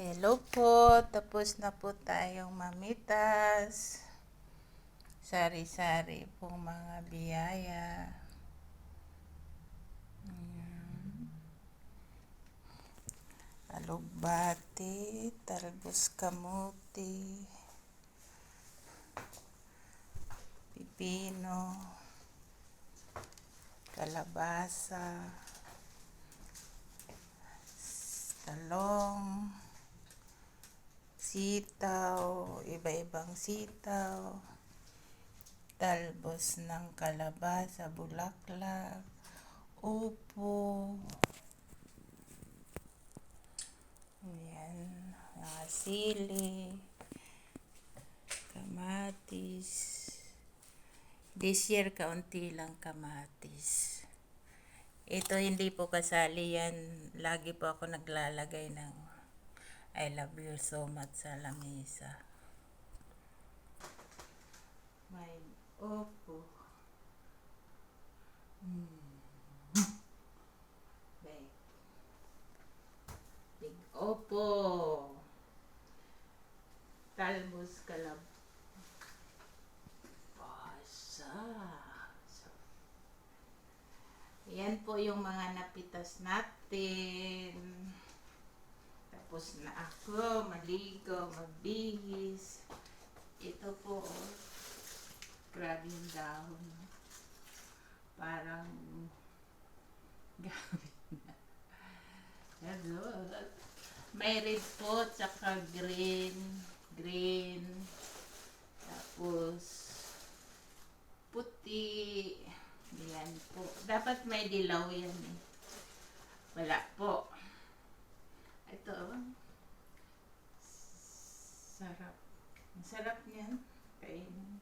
Hello po, tapos na po tayong mamitas. Sari-sari pong mga biyaya. Alugbati, talbos kamuti, pipino, kalabasa, talong, sitaw, iba-ibang sitaw, talbos ng kalabasa, bulaklak, upo, yan, mga sili, kamatis. This year, kaunti lang kamatis. Ito hindi po kasali yan. Lagi po ako naglalagay ng I love you so much sa lamisa. May opo. Hmm. Big. Big opo. Talbos kalab. Basa. Yan po yung mga napitas natin. Tapos na ako, maligo, magbihis. Ito po, oh. grabe yung dahon. Parang gamit na. Hello. May red po, tsaka green. Green. Tapos, puti. Yan po. Dapat may dilaw yan eh. Wala po. Ito. oh. Sarap. Ang sarap niyan. Kainin.